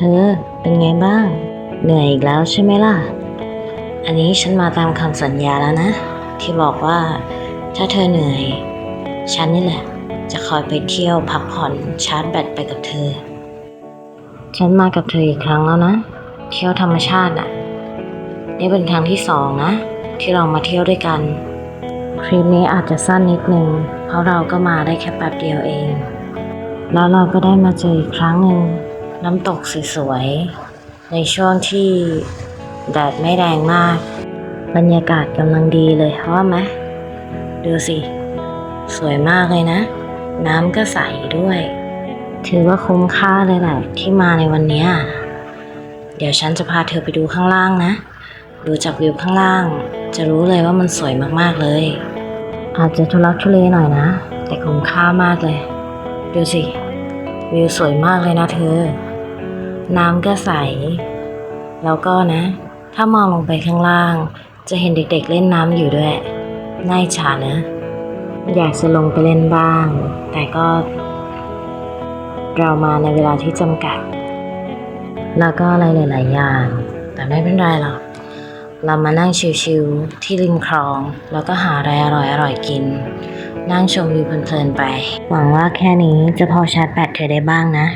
ธอเป็นไงบ้าง เหนื่อยอีกแล้วใช่ไหมล่ะ อันนี้ฉันมาตามคำสัญญาแล้วนะ ที่บอกว่าถ้าเธอเหนื่อย ฉันนี่แหละ จะคอยไปเที่ยวพักผ่อนชาร์จแบตไปกับเธอ ฉันมากับเธออีกครั้งแล้วนะ เที่ยวธรรมชาติน่ะ นี่เป็นครั้งที่สองนะ ที่เรามาเที่ยวด้วยกันทริปนี้อาจจะสั้นนิดนึง เพราะเราก็มาได้แค่แป๊บเดียวเอง แล้วเราก็ได้มาเจออีกครั้งหนึ่ง น้ำตกสวยๆ ในช่วงที่แดดไม่แรงมาก บรรยากาศกำลังดีเลยว่าไหมดูสิ สวยมากเลยนะ น้ำก็ใสด้วย ถือว่าคุ้มค่าเลยแหละที่มาในวันนี้ เดี๋ยวฉันจะพาเธอไปดูข้างล่างนะ ดูจากวิวข้างล่าง จะรู้เลยว่ามันสวยมากๆเลย อาจจะทุลักทุเลหน่อยนะ แต่คุ้มค่ามากเลย ดูสิ วิวสวยมากเลยนะเธอ น้ำก็ใส แล้วก็นะ ถ้ามองลงไปข้างล่าง จะเห็นเด็กๆเล่นน้ำอยู่ด้วยน่าอิจฉานะ อยากจะลงไปเล่นบ้าง แต่ก็ เรามาในเวลาที่จำกัด แล้วก็อะไรหลายๆอย่าง แต่ไม่เป็นไรหรอกเรามานั่งชิวๆที่ริมคลอง แล้วก็หาอะไรอร่อยๆกิน นั่งชมวิวเพลินๆไป หวังว่าแค่นี้จะพอชาร์จแบตเธอได้บ้างนะ